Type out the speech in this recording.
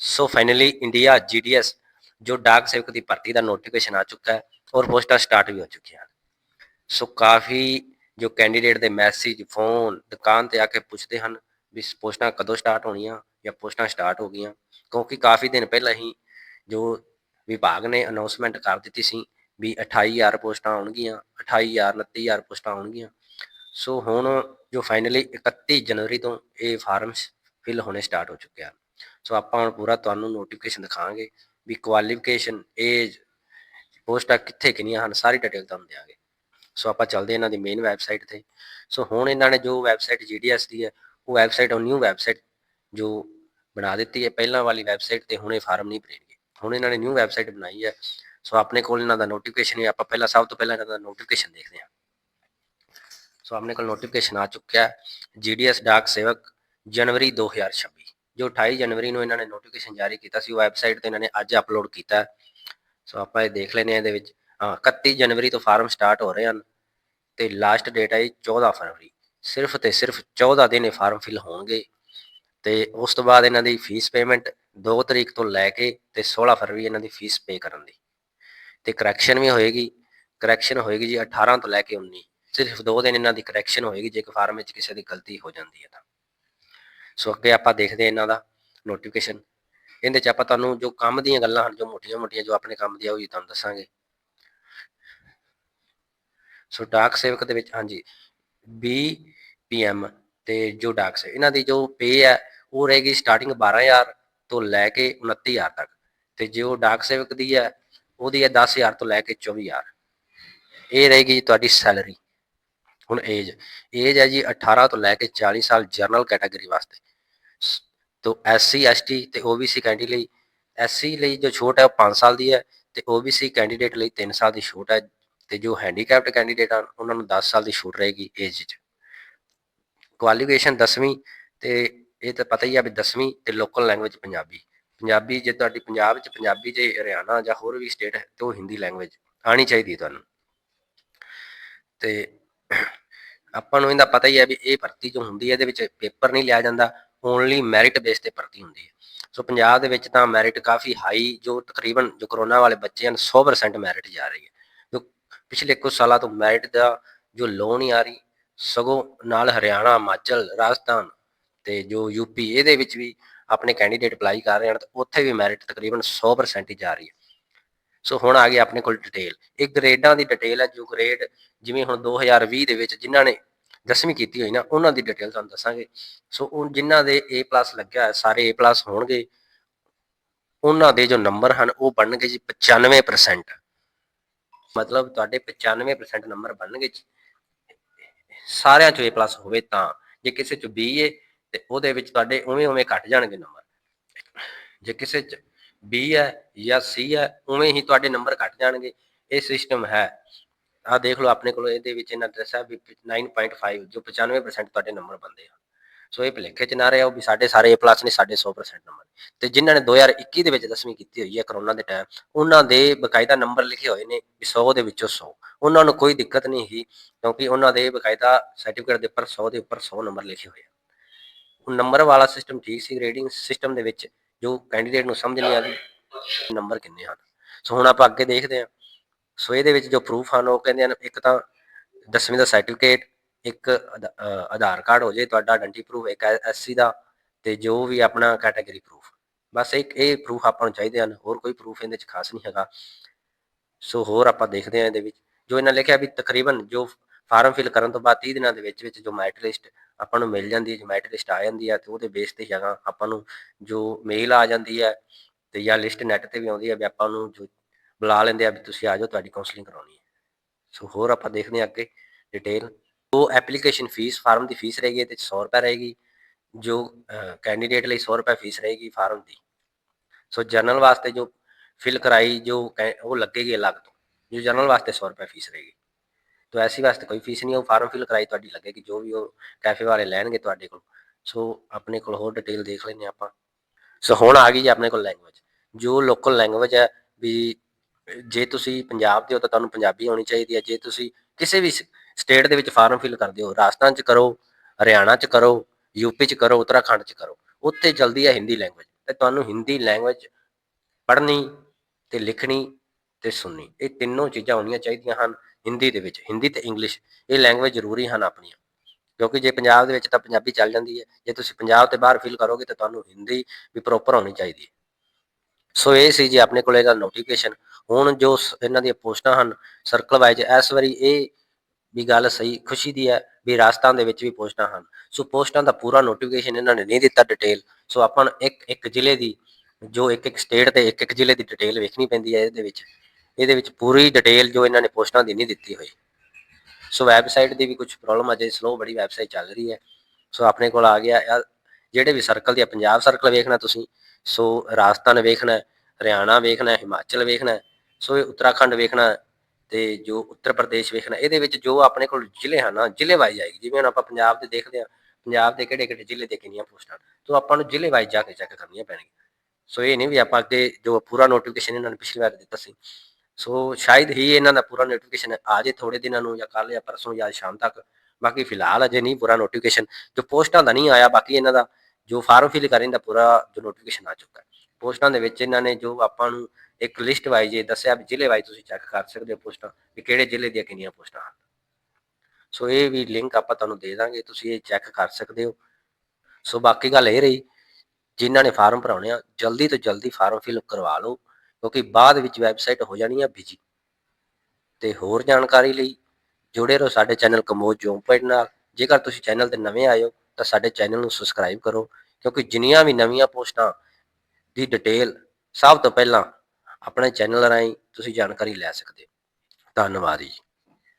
So finally India GDS ਜੋ ਡਾਕ ਸੇਵਕ ਦੀ ਭਰਤੀ ਦਾ ਨੋਟੀਫਿਕੇਸ਼ਨ ਆ ਚੁੱਕਾ ਹੈ ਔਰ ਪੋਸਟਾਂ ਸਟਾਰਟ ਵੀ ਹੋ ਚੁੱਕੀਆਂ ਹਨ ਸੋ ਕਾਫੀ ਜੋ ਕੈਂਡੀਡੇਟ ਦੇ ਮੈਸੇਜ ਫੋਨ ਦੁਕਾਨ ਤੇ ਆ ਕੇ ਪੁੱਛਦੇ ਹਨ ਵੀ ਪੋਸਟਾਂ ਕਦੋਂ ਸਟਾਰਟ ਹੋਣੀਆਂ ਜਾਂ ਪੋਸਟਾਂ ਸਟਾਰਟ ਹੋ ਗਈਆਂ ਕਿਉਂਕਿ ਕਾਫੀ ਦਿਨ ਪਹਿਲਾਂ ਹੀ ਜੋ ਵਿਭਾਗ ਨੇ ਅਨਾਉਂਸਮੈਂਟ ਕਰ ਦਿੱਤੀ ਸੀ ਵੀ 28000 ਪੋਸਟਾਂ ਆਉਣਗੀਆਂ 28000 29000 ਪੋਸਟਾਂ ਆਉਣਗੀਆਂ ਸੋ ਹੁਣ ਜੋ ਫਾਈਨਲੀ 31 ਜਨਵਰੀ ਤੋਂ ਇਹ ਫਾਰਮ ਫਿਲ ਹੋਣੇ ਸਟਾਰਟ ਹੋ ਚੁੱਕੇ ਹਨ ਸੋ ਆਪਾਂ ਹੁਣ ਪੂਰਾ ਤੁਹਾਨੂੰ ਨੋਟੀਫਿਕੇਸ਼ਨ ਦਿਖਾਵਾਂਗੇ ਵੀ ਕੁਆਲੀਫਿਕੇਸ਼ਨ ਏਜ ਪੋਸਟਾਂ ਕਿੱਥੇ ਕਿੰਨੀਆਂ ਹਨ, ਸਾਰੀ ਡਿਟੇਲ ਤੁਹਾਨੂੰ ਦਿਆਂਗੇ। ਸੋ ਆਪਾਂ ਚੱਲਦੇ ਇਹਨਾਂ ਦੀ ਮੇਨ ਵੈਬਸਾਈਟ ਤੇ। ਸੋ ਹੁਣ ਇਹਨਾਂ ਨੇ ਜੋ ਵੈਬਸਾਈਟ ਜੀਡੀਐਸ ਦੀ ਹੈ, ਉਹ ਵੈਬਸਾਈਟ ਉਹ ਨਿਊ ਵੈਬਸਾਈਟ ਜੋ ਬਣਾ ਦਿੱਤੀ ਹੈ, ਪਹਿਲਾਂ ਵਾਲੀ ਵੈਬਸਾਈਟ ਤੇ ਹੁਣ ਇਹ ਫਾਰਮ ਨਹੀਂ ਭਰੇਣਗੇ। ਹੁਣ ਇਹਨਾਂ ਨੇ ਨਿਊ ਵੈਬਸਾਈਟ ਬਣਾਈ ਹੈ। ਸੋ ਆਪਣੇ ਕੋਲ ਇਹਨਾਂ ਦਾ ਨੋਟੀਫਿਕੇਸ਼ਨ ਹੈ ਆਪਾਂ ਪਹਿਲਾਂ, ਸਭ ਤੋਂ ਪਹਿਲਾਂ ਇਹਨਾਂ ਦਾ ਨੋਟੀਫਿਕੇਸ਼ਨ ਦੇਖਦੇ ਹਾਂ। ਸੋ ਆਪਣੇ ਕੋਲ ਨੋਟੀਫਿਕੇਸ਼ਨ ਆ ਚੁੱਕਿਆ ਹੈ। ਜੀਡੀਐਸ ਡਾਕ ਸੇਵਕ ਜਨਵਰੀ 2026 ਜੋ 28 ਜਨਵਰੀ ਨੂੰ ਇਹਨਾਂ ਨੇ ਨੋਟੀਫਿਕੇਸ਼ਨ ਜਾਰੀ ਕੀਤਾ ਸੀ, ਉਹ ਵੈਬਸਾਈਟ ਤੇ ਇਹਨਾਂ ਨੇ ਅੱਜ ਅਪਲੋਡ ਕੀਤਾ। ਸੋ ਆਪਾਂ ਇਹ ਦੇਖ ਲੈਨੇ ਆ ਇਹਦੇ ਵਿੱਚ। ਹਾਂ 31 ਜਨਵਰੀ ਤੋਂ ਫਾਰਮ ਸਟਾਰਟ ਹੋ ਰਹੇ ਹਨ ਤੇ ਲਾਸਟ ਡੇਟ ਹੈ 14 ਫਰਵਰੀ। ਸਿਰਫ ਤੇ ਸਿਰਫ 14 ਦਿਨ ਇਹ ਫਾਰਮ ਫਿਲ ਹੋਣਗੇ। ਤੇ ਉਸ ਤੋਂ ਬਾਅਦ ਇਹਨਾਂ ਦੀ ਫੀਸ ਪੇਮੈਂਟ 2 ਤਰੀਕ ਤੋਂ ਲੈ ਕੇ ਤੇ 16 ਫਰਵਰੀ ਇਹਨਾਂ ਦੀ ਫੀਸ ਪੇ ਕਰਨ ਦੀ। ਤੇ ਕਰੈਕਸ਼ਨ ਵੀ ਹੋਏਗੀ। ਕਰੈਕਸ਼ਨ ਹੋਏਗੀ ਜੀ 18 ਤੋਂ ਲੈ ਕੇ 19 ਸਿਰਫ 2 ਦਿਨ ਇਹਨਾਂ ਦੀ ਕਰੈਕਸ਼ਨ ਹੋਏਗੀ, ਜੇ ਕਿ ਫਾਰਮ ਵਿੱਚ ਕਿਸੇ ਦੀ ਗਲਤੀ ਹੋ ਜਾਂਦੀ ਹੈ ਤਾਂ। ਸੋ ਅੱਗੇ ਆਪਾਂ ਦੇਖਦੇ ਹਾਂ ਇਹਨਾਂ ਦਾ ਨੋਟੀਫਿਕੇਸ਼ਨ ਇਹਦੇ ਚ ਆਪਾਂ ਤੁਹਾਨੂੰ ਜੋ ਕੰਮ ਦੀਆਂ ਗੱਲਾਂ ਹਨ, ਜੋ ਮੋਟੀਆਂ-ਮੋਟੀਆਂ ਜੋ ਆਪਣੇ ਕੰਮ ਦੀਆਂ, ਉਹ ਵੀ ਤੁਹਾਨੂੰ ਦੱਸਾਂਗੇ। ਸੋ ਡਾਕ ਸੇਵਕ ਦੇ ਵਿੱਚ, ਹਾਂਜੀ ਬੀ ਪੀਐਮ ਤੇ ਜੋ ਡਾਕ ਸੇ, ਇਹਨਾਂ ਦੀ ਜੋ ਪੇ ਹੈ, ਉਹ ਰਹੇਗੀ ਸਟਾਰਟਿੰਗ 12000 ਤੋਂ ਲੈ ਕੇ 29000 ਤੱਕ। ਤੇ ਜੋ ਡਾਕ ਸੇਵਕ ਦੀ ਹੈ, ਉਹਦੀ ਹੈ 10000 ਤੋਂ ਲੈ ਕੇ 24000 ਇਹ ਰਹੇਗੀ ਜੀ ਤੁਹਾਡੀ ਸੈਲਰੀ ਹੁਣ ਏਜ ਏਜ ਹੈ ਜੀ 18 ਤੋਂ ਲੈ ਕੇ 40 ਸਾਲ ਜਨਰਲ ਕੈਟਾਗਰੀ ਵਾਸਤੇ। ਸ- ਤੋਂ ਐਸਸੀ ਐਸਟੀ ਤੇ ਓਬੀਸੀ ਕੈਂਡੀਡੇਟ ਲਈ ਐਸਸੀ ਲਈ ਜੋ ਛੋਟ ਹੈ ਉਹ 5 ਸਾਲ ਦੀ ਹੈ ਤੇ ਓਬੀਸੀ ਕੈਂਡੀਡੇਟ ਲਈ 3 ਸਾਲ ਦੀ ਛੋਟ ਹੈ ਤੇ ਜੋ ਹੈਂਡੀਕੈਪਡ ਕੈਂਡੀਡੇਟ ਹਨ, ਉਹਨਾਂ ਨੂੰ 10 ਸਾਲ ਦੀ ਛੋਟ ਰਹੇਗੀ ਏਜ 'ਚ ਕੁਆਲੀਫਿਕੇਸ਼ਨ 10ਵੀਂ ਤੇ ਇਹ ਤਾਂ ਪਤਾ ਹੀ ਆ ਵੀ 10ਵੀਂ ਤੇ ਲੋਕਲ ਲੈਂਗੁਏਜ ਪੰਜਾਬੀ। ਪੰਜਾਬੀ ਜੇ ਤੁਹਾਡੀ ਪੰਜਾਬ 'ਚ ਪੰਜਾਬੀ ਜੇ ਹਰਿਆਣਾ ਜਾਂ ਹੋਰ ਵੀ ਸਟੇਟ ਹੈ ਤੇ ਉਹ ਹਿੰਦੀ ਲੈਂਗੁਏਜ ਆਣੀ ਚਾਹੀਦੀ ਹੈ ਤੁਹਾਨੂੰ। ਤੇ ਆਪਾਂ ਨੂੰ ਇਹਦਾ ਪਤਾ ਹੀ ਹੈ ਵੀ ਇਹ ਭਰਤੀ ਜੋ ਹੁੰਦੀ ਹੈ ਇਹਦੇ ਵਿੱਚ ਪੇਪਰ ਨਹੀਂ ਲਿਆ ਜਾਂਦਾ। ਓਨਲੀ ਮੈਰਿਟ ਬੇਸ ਤੇ ਭਰਤੀ ਹੁੰਦੀ ਹੈ। ਸੋ ਪੰਜਾਬ ਦੇ ਵਿੱਚ ਤਾਂ ਮੈਰਿਟ ਕਾਫੀ ਹਾਈ ਜੋ ਤਕਰੀਬਨ ਜੋ ਕਰੋਨਾ ਵਾਲੇ ਬੱਚੇ ਹਨ 100% ਮੈਰਿਟ ਜਾ ਰਹੀ ਹੈ। ਜੋ ਪਿਛਲੇ ਕੁਝ ਸਾਲਾਂ ਤੋਂ ਮੈਰਿਟ ਦਾ ਜੋ ਲੋਨ ਹੀ ਆ ਰਹੀ, ਸਗੋਂ ਨਾਲ ਹਰਿਆਣਾ, ਹਿਮਾਚਲ, ਰਾਜਸਥਾਨ ਤੇ ਜੋ ਯੂਪੀ ਇਹਦੇ ਵਿੱਚ ਵੀ ਆਪਣੇ ਕੈਂਡੀਡੇਟ ਅਪਲਾਈ ਕਰ ਰਹੇ ਹਨ, ਤਾਂ ਉੱਥੇ ਵੀ ਮੈਰਿਟ ਤਕਰੀਬਨ 100% ਹੀ ਜਾ ਰਹੀ ਹੈ। ਸੋ ਹੁਣ ਆ ਗਈ ਆਪਣੇ ਕੋਲ ਡਿਟੇਲ ਇਹ ਗ੍ਰੇਡਾਂ ਦੀ ਡਿਟੇਲ ਹੈ, ਜੋ ਗ੍ਰੇਡ ਜਿਵੇਂ ਹੁਣ 2020 ਦੇ ਵਿੱਚ ਜਿਨ੍ਹਾਂ ਨੇ 10ਵੀਂ ਕੀਤੀ ਹੋਈ ਨਾ, ਉਹਨਾਂ ਦੀ ਡਿਟੇਲ ਤੁਹਾਨੂੰ ਦੱਸਾਂਗੇ। ਸੋ ਉਹ ਜਿਨ੍ਹਾਂ ਦੇ A+ ਲੱਗਿਆ ਹੈ ਸਾਰੇ A+ ਹੋਣਗੇ। ਉਹਨਾਂ ਦੇ ਜੋ ਨੰਬਰ ਹਨ, ਉਹ ਬਣਨਗੇ ਜੀ 95% ਮਤਲਬ ਤੁਹਾਡੇ 95% ਨੰਬਰ ਬਣਨਗੇ ਸਾਰਿਆਂ ਚੋਂ A+ ਹੋਵੇ ਤਾਂ, ਜੇ ਕਿਸੇ ਚ B ਹੈ ਤੇ ਉਹਦੇ ਵਿੱਚ ਤੁਹਾਡੇ ਉਵੇਂ ਉਵੇਂ ਘਟ ਜਾਣਗੇ ਨੰਬਰ ਜੇ ਕਿਸੇ ਚ B ਹੈ ਜਾਂ C ਹੈ, ਉਵੇਂ ਹੀ ਤੁਹਾਡੇ ਨੰਬਰ ਘਟ ਜਾਣਗੇ। ਇਹ ਸਿਸਟਮ ਹੈ। ਆਹ ਦੇਖ ਲਓ, ਆਪਣੇ ਕੋਲ ਇਹਦੇ ਵਿੱਚ ਇਹਨਾਂ ਦੱਸਿਆ ਵੀ 9.5 ਜੋ 95% ਤੁਹਾਡੇ ਨੰਬਰ ਬੰਦੇ ਆ। ਸੋ ਇਹ ਭਲੇਖੇ ਚ ਨਾ ਰਿਹਾ ਵੀ ਸਾਡੇ ਸਾਰੇ A+ ਨੇ, ਸਾਡੇ 100% ਨੰਬਰ ਤੇ ਜਿਨ੍ਹਾਂ ਨੇ 2021 ਦੇ ਵਿੱਚ 10ਵੀਂ ਕੀਤੀ ਹੋਈ ਹੈ ਕਰੋਨਾ ਦੇ ਟਾਈਮ ਉਹਨਾਂ ਦੇ ਬਕਾਇਦਾ ਨੰਬਰ ਲਿਖੇ ਹੋਏ ਨੇ ਵੀ 100 ਦੇ ਵਿੱਚੋਂ 100 ਉਹਨਾਂ ਨੂੰ ਕੋਈ ਦਿੱਕਤ ਨਹੀਂ ਸੀ, ਕਿਉਂਕਿ ਉਹਨਾਂ ਦੇ ਬਕਾਇਦਾ ਸਰਟੀਫਿਕੇਟ ਦੇ ਉੱਪਰ 100 ਦੇ ਉੱਪਰ 100 ਨੰਬਰ ਲਿਖੇ ਹੋਏ ਆ। ਹੁਣ ਨੰਬਰ ਵਾਲਾ ਸਿਸਟਮ ਠੀਕ ਸੀ ਗ੍ਰੇਡਿੰਗ ਸਿਸਟਮ ਦੇ ਵਿੱਚ ਜੋ ਕੈਂਡੀਡੇਟ ਨੂੰ ਸਮਝ ਨਹੀਂ ਆਦੀ ਨੰਬਰ ਕਿੰਨੇ ਹਨ? ਸੋ ਹੁਣ ਆਪਾਂ ਅੱਗੇ ਦੇਖਦੇ ਹਾਂ। ਸੋ ਇਹਦੇ ਵਿੱਚ ਜੋ ਪ੍ਰੂਫ ਹਨ, ਉਹ ਕਹਿੰਦੇ ਹਨ, ਇੱਕ ਤਾਂ 10ਵੀਂ ਦਾ ਸਰਟੀਫਿਕੇਟ ਇੱਕ ਆਧਾ- ਆਧਾਰ ਕਾਰਡ ਹੋ ਜੇ, ਤੁਹਾਡਾ ਆਇਡੈਂਟੀ ਪ੍ਰੂਫ ਇੱਕ ਐਸਸੀ ਦਾ, ਤੇ ਜੋ ਵੀ ਆਪਣਾ ਕੈਟਾਗਰੀ ਪ੍ਰੂਫ ਬਸ ਇੱਕ ਇਹ ਪ੍ਰੂਫ ਆਪਾਂ ਨੂੰ ਚਾਹੀਦੇ ਹਨ, ਹੋਰ ਕੋਈ ਪ੍ਰੂਫ ਇਹਦੇ ਚ ਖਾਸ ਨਹੀਂ ਹੈਗਾ। ਸੋ ਹੋਰ ਆਪਾਂ ਦੇਖਦੇ ਹਾਂ ਇਹਦੇ ਵਿੱਚ, ਜੋ ਇਹਨਾਂ ਲਿਖਿਆ ਵੀ ਤਕਰੀਬਨ ਜੋ ਫਾਰਮ ਫਿਲ ਕਰਨ ਤੋਂ ਬਾਅਦ 30 ਦਿਨਾਂ ਦੇ ਵਿੱਚ ਵਿੱਚ ਜੋ ਮੈਰਿਟ ਲਿਸਟ ਆਪਾਂ ਨੂੰ ਮਿਲ ਜਾਂਦੀ ਹੈ, ਜੋ ਮੈਰਿਟ ਲਿਸਟ ਆ ਜਾਂਦੀ ਹੈ, ਤੇ ਉਹਦੇ ਬੇਸ ਤੇ ਹੈਗਾ। ਆਪਾਂ ਨੂੰ ਜੋ ਮੇਲ ਆ ਜਾਂਦੀ ਹੈ, ਤੇ ਜਾਂ ਲਿਸਟ ਨੈਟ ਤੇ ਵੀ ਆਉਂਦੀ ਹੈ, ਵੀ ਆਪਾਂ ਨੂੰ ਜੋ ਬੁਲਾ ਲੈਂਦੇ ਆ ਵੀ ਤੁਸੀਂ ਆ ਜਾਓ, ਤੁਹਾਡੀ ਕਾਉਂਸਲਿੰਗ ਕਰਾਉਣੀ ਹੈ। ਸੋ ਹੋਰ ਆਪਾਂ ਦੇਖਦੇ ਹਾਂ ਅੱਗੇ ਡਿਟੇਲ ਉਹ ਐਪਲੀਕੇਸ਼ਨ ਫੀਸ ਫਾਰਮ ਦੀ ਫੀਸ ਰਹੇਗੀ ਤੇ 100 ਰੁਪਏ ਰਹੇਗੀ। ਜੋ ਕੈਂਡੀਡੇਟ ਲਈ 100 ਰੁਪਏ ਫੀਸ ਰਹੇਗੀ ਫਾਰਮ ਦੀ। ਸੋ ਜਨਰਲ ਵਾਸਤੇ ਜੋ ਫਿਲ ਕਰਾਈ, ਜੋ ਕੈ- ਉਹ ਲੱਗੇਗੀ ਅਲੱਗ ਤੋਂ। ਜੋ ਜਨਰਲ ਵਾਸਤੇ 100 ਰੁਪਏ ਫੀਸ ਰਹੇਗੀ। ਤੋ ਐਸੀ ਵਾਸਤੇ ਕੋਈ ਫੀਸ ਨਹੀਂ, ਉਹ ਫਾਰਮ ਫਿਲ ਕਰਾਈ ਤੁਹਾਡੀ ਲੱਗੇਗੀ, ਜੋ ਵੀ ਉਹ ਕੈਫੇ ਵਾਲੇ ਲੈਣਗੇ ਤੁਹਾਡੇ ਕੋਲ। ਸੋ ਆਪਣੇ ਕੋਲ ਹੋਰ ਡਿਟੇਲ ਦੇਖ ਲੈਂਦੇ ਹਾਂ ਆਪਾਂ। ਸੋ ਹੁਣ ਆ ਗਈ ਜੀ ਆਪਣੇ ਕੋਲ ਲੈਂਗੁਏਜ ਜੋ ਲੋਕਲ ਲੈਂਗੁਏਜ ਹੈ, ਵੀ ਜੇ ਤੁਸੀਂ ਪੰਜਾਬ ਦੇ ਹੋ ਤਾਂ ਤੁਹਾਨੂੰ ਪੰਜਾਬੀ ਆਉਣੀ ਚਾਹੀਦੀ ਹੈ, ਜੇ ਤੁਸੀਂ ਕਿਸੇ ਵੀ ਸਟੇਟ ਦੇ ਵਿੱਚ ਫਾਰਮ ਫਿਲ ਕਰਦੇ ਹੋ, ਰਾਜਸਥਾਨ 'ਚ ਕਰੋ, ਹਰਿਆਣਾ 'ਚ ਕਰੋ ਯੂਪੀ 'ਚ ਕਰੋ, ਉੱਤਰਾਖੰਡ 'ਚ ਕਰੋ, ਉੱਥੇ ਜਲਦੀ ਹੈ ਹਿੰਦੀ ਲੈਂਗੁਏਜ ਤੇ ਤੁਹਾਨੂੰ ਹਿੰਦੀ ਲੈਂਗੁਏਜ ਪੜ੍ਹਨੀ ਤੇ ਲਿਖਣੀ ਤੇ ਸੁਣਨੀ, ਇਹ ਤਿੰਨੋਂ ਚੀਜ਼ਾਂ ਹੋਣੀਆਂ ਚਾਹੀਦੀਆਂ ਹਨ ਹਿੰਦੀ ਦੇ ਵਿੱਚ, ਹਿੰਦੀ ਤੇ ਇੰਗਲਿਸ਼, ਇਹ ਲੈਂਗੁਏਜ ਜ਼ਰੂਰੀ ਹਨ ਆਪਣੀਆਂ, ਕਿਉਂਕਿ ਜੇ ਪੰਜਾਬ ਦੇ ਵਿੱਚ ਤਾਂ ਪੰਜਾਬੀ ਚੱਲ ਜਾਂਦੀ ਹੈ, ਜੇ ਤੁਸੀਂ ਪੰਜਾਬ ਤੇ ਬਾਹਰ ਫੀਲ ਕਰੋਗੇ ਤਾਂ ਤੁਹਾਨੂੰ ਹਿੰਦੀ ਵੀ ਪ੍ਰੋਪਰ ਹੋਣੀ ਚਾਹੀਦੀ ਹੈ। ਸੋ ਇਹ ਸੀ ਜੀ ਆਪਣੇ ਕੋਲ ਇਹਦਾ ਨੋਟੀਫਿਕੇਸ਼ਨ ਹੁਣ ਜੋ ਸ- ਇਹਨਾਂ ਦੀਆਂ ਪੋਸਟਾਂ ਹਨ ਸਰਕਲ ਵਾਈਜ਼ ਇਸ ਵਾਰੀ ਇਹ ਵੀ ਗੱਲ ਸਹੀ ਖੁਸ਼ੀ ਦੀ ਹੈ ਵੀ ਰਾਜਸਥਾਨ ਦੇ ਵਿੱਚ ਵੀ ਪੋਸਟਾਂ ਹਨ। ਸੋ ਪੋਸਟਾਂ ਦਾ ਪੂਰਾ ਨੋਟੀਫਿਕੇਸ਼ਨ ਇਹਨਾਂ ਨੇ ਨਹੀਂ ਦਿੱਤਾ ਡਿਟੇਲ ਸੋ ਆਪਾਂ ਇੱਕ ਇੱਕ ਜ਼ਿਲ੍ਹੇ ਦੀ ਜੋ ਇੱਕ ਇੱਕ ਸਟੇਟ ਤੇ ਇੱਕ ਇੱਕ ਜ਼ਿਲ੍ਹੇ ਦੀ ਡਿਟੇਲ ਵੇਖਣੀ ਪੈਂਦੀ ਹੈ ਇਹਦੇ ਵਿੱਚ। ਇਹਦੇ ਵਿੱਚ ਪੂਰੀ ਡਿਟੇਲ ਜੋ ਇਹਨਾਂ ਨੇ ਪੋਸਟਾਂ ਦੀ ਨਹੀਂ ਦਿੱਤੀ ਹੋਈ। ਸੋ ਵੈਬਸਾਈਟ ਦੀ ਵੀ ਕੁਝ ਪ੍ਰੋਬਲਮ ਅਜੇ ਸਲੋ ਬੜੀ ਵੈਬਸਾਈਟ ਚੱਲ ਰਹੀ ਹੈ। ਸੋ ਆਪਣੇ ਕੋਲ ਆ ਗਿਆ ਜਿਹੜੇ ਵੀ ਸਰਕਲ ਦੇ ਆ, ਪੰਜਾਬ ਸਰਕਲ ਵੇਖਣਾ ਤੁਸੀਂ ਸੋ ਰਾਜਸਥਾਨ ਵੇਖਣਾ ਹਰਿਆਣਾ ਵੇਖਣਾ ਹਿਮਾਚਲ ਵੇਖਣਾ ਸੋ ਇਹ ਉੱਤਰਾਖੰਡ ਵੇਖਣਾ ਹੈ, ਤੇ ਜੋ ਉੱਤਰ ਪ੍ਰਦੇਸ਼ ਵੇਖਣਾ ਇਹਦੇ ਵਿੱਚ ਜੋ ਆਪਣੇ ਕੋਲ ਜ਼ਿਲ੍ਹੇ ਹਨ ਜ਼ਿਲ੍ਹੇ ਵਾਈਜ਼ ਆਏਗੀ। ਜਿਵੇਂ ਹੁਣ ਆਪਾਂ ਪੰਜਾਬ ਦੇ ਦੇਖਦੇ ਹਾਂ ਪੰਜਾਬ ਦੇ ਕਿਹੜੇ ਕਿਹੜੇ ਜ਼ਿਲ੍ਹੇ ਦੇ ਕਿੰਨੀਆਂ ਪੋਸਟਾਂ ਤੋਂ ਆਪਾਂ ਨੂੰ ਜ਼ਿਲ੍ਹੇ ਵਾਈਜ਼ ਜਾ ਕੇ ਚੈੱਕ ਕਰਨੀਆਂ ਪੈਣਗੀਆਂ। ਸੋ ਇਹ ਨਹੀਂ ਵੀ ਆਪਾਂ ਅੱਗੇ ਜੋ ਪੂਰਾ ਨੋਟੀਫਿਕੇਸ਼ਨ ਇਹਨਾਂ ਨੇ ਪਿਛਲੀ ਵਾਰ ਦਿੱਤਾ ਸੀ। ਸੋ ਸ਼ਾਇਦ ਹੀ ਇਹਨਾਂ ਦਾ ਪੂਰਾ ਨੋਟੀਫਿਕੇਸ਼ਨ ਆ ਜੇ ਥੋੜੇ ਦਿਨਾਂ ਨੂੰ ਜਾਂ ਕੱਲ ਜਾਂ ਪਰਸੋਂ ਜਾਂ ਸ਼ਾਮ ਤੱਕ। ਬਾਕੀ ਫਿਲਹਾਲ ਅਜੇ ਨਹੀਂ ਪੂਰਾ ਨੋਟੀਫਿਕੇਸ਼ਨ ਜੋ ਪੋਸਟਾਂ ਦਾ ਨਹੀਂ ਆਇਆ ਬਾਕੀ ਇਹਨਾਂ ਦਾ ਜੋ ਫਾਰਮ ਫਿਲ ਕਰਨ ਦਾ ਪੂਰਾ ਜੋ ਨੋਟੀਫਿਕੇਸ਼ਨ ਆ ਚੁੱਕਾ ਹੈ। ਪੋਸਟਾਂ ਦੇ ਵਿੱਚ ਇਹਨਾਂ ਨੇ ਜੋ ਆਪਾਂ ਨੂੰ ਇੱਕ ਲਿਸਟ ਵਾਈਜ਼ ਇਹ ਦੱਸਿਆ ਵੀ ਜ਼ਿਲ੍ਹੇ ਵਾਈਜ਼ ਤੁਸੀਂ ਚੈੱਕ ਕਰ ਸਕਦੇ ਹੋ ਪੋਸਟਾਂ ਵੀ ਕਿਹੜੇ ਜ਼ਿਲ੍ਹੇ ਦੀਆਂ ਕਿੰਨੀਆਂ ਪੋਸਟਾਂ ਹਨ। ਸੋ ਇਹ ਵੀ ਲਿੰਕ ਆਪਾਂ ਤੁਹਾਨੂੰ ਦੇ ਦਾਂਗੇ, ਤੁਸੀਂ ਇਹ ਚੈੱਕ ਕਰ ਸਕਦੇ ਹੋ। ਸੋ ਬਾਕੀ ਗੱਲ ਇਹ ਰਹੀ, ਜਿਨ੍ਹਾਂ ਨੇ ਫਾਰਮ ਭਰਾਉਣੇ ਆ, ਜਲਦੀ ਤੋਂ ਜਲਦੀ ਫਾਰਮ ਫਿਲ ਕਰਵਾ ਲਓ, ਕਿਉਂਕਿ ਬਾਅਦ ਵਿੱਚ ਵੈਬਸਾਈਟ ਹੋ ਜਾਣੀ ਆ ਬਿਜ਼ੀ ਤੇ ਹੋਰ ਜਾਣਕਾਰੀ ਲਈ ਜੁੜੇ ਰਹੋ ਸਾਡੇ ਚੈਨਲ ਕਮੋਜ ਜੋਬ ਨਾਲ। ਜੇਕਰ ਤੁਸੀਂ ਚੈਨਲ ਤੇ ਨਵੇਂ ਆਏ ਹੋ, ਤਾਂ ਸਾਡੇ ਚੈਨਲ ਨੂੰ ਸਬਸਕ੍ਰਾਈਬ ਕਰੋ, ਕਿਉਂਕਿ ਜਿੰਨੀਆਂ ਵੀ ਨਵੀਆਂ ਪੋਸਟਾਂ ਦੀ ਡਿਟੇਲ ਸਭ ਤੋਂ ਪਹਿਲਾਂ ਆਪਣੇ ਚੈਨਲ ਰਾਹੀਂ ਤੁਸੀਂ ਜਾਣਕਾਰੀ ਲੈ ਸਕਦੇ ਹੋ। ਧੰਨਵਾਦ ਜੀ।